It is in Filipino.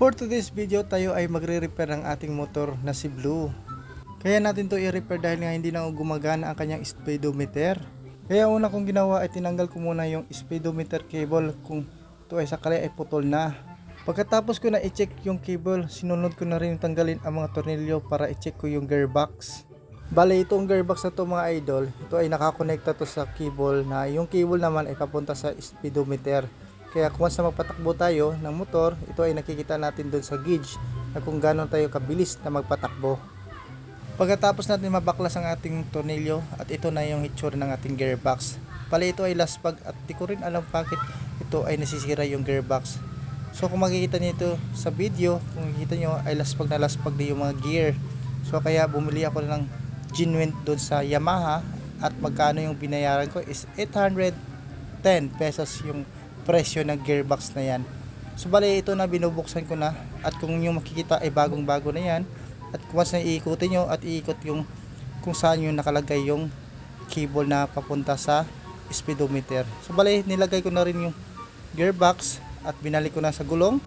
For today's video tayo ay magre-repair ng ating motor na si Blue. Kaya natin to i-repair dahil nga hindi na gumagana ang kanyang speedometer. Kaya una kong ginawa ay tinanggal ko muna yung speedometer cable kung ito ay sakali ay putol na. Pagkatapos ko na i-check yung cable, sinunod ko na rin tanggalin ang mga tornilyo para i-check ko yung gearbox. Bale, itong gearbox na to mga idol, ito ay nakakonekta to sa cable na yung cable naman ay papunta sa speedometer. Kaya kung once na magpatakbo tayo ng motor, ito ay nakikita natin doon sa gauge na kung gano'n tayo kabilis na magpatakbo. Pagkatapos natin mabaklas ang ating tornilyo at ito na yung hitsura ng ating gearbox. Pala ito ay laspag at di ko rin alam bakit ito ay nasisira yung gearbox. So kung makikita niyo ito sa video, kung makikita nyo ay laspag na laspag din yung mga gear. So kaya bumili ako ng genuine doon sa Yamaha at magkano yung binayaran ko is 810 pesos yung presyo ng gearbox na yan. So bali ito na binubuksan ko na at kung yung makikita ay bagong bago na yan at once na iikutin nyo at iikot yung kung saan yung nakalagay yung cable na papunta sa speedometer. So bali nilagay ko na rin yung gearbox at binalik ko na sa gulong